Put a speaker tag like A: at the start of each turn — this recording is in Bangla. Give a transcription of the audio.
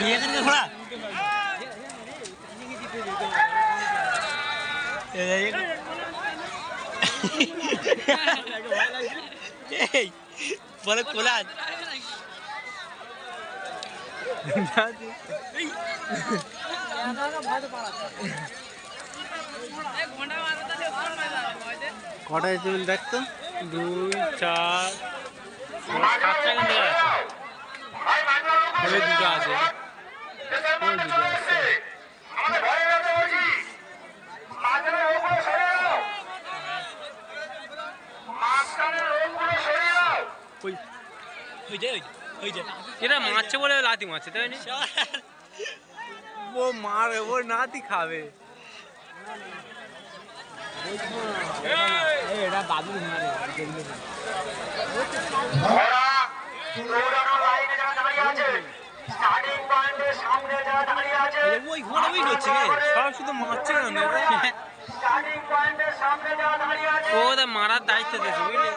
A: নিয়ে গেছে ঘোড়া বলে কোলাজ
B: কটা টেবিল দেখতো দুই চার আছে দুটো আছে ওই ওই
A: ওই যে ওই যে, ওই
B: এটা মারছে বলে লাতি মারছে তাই না? ও মারে ও নাতি খাবে।
A: এটা বাবু ওই ঘোড়া ওই করছে
B: সব শুধু মারছে কেন ও ওদের মারার দায়িত্ব দিয়েছে বুঝলি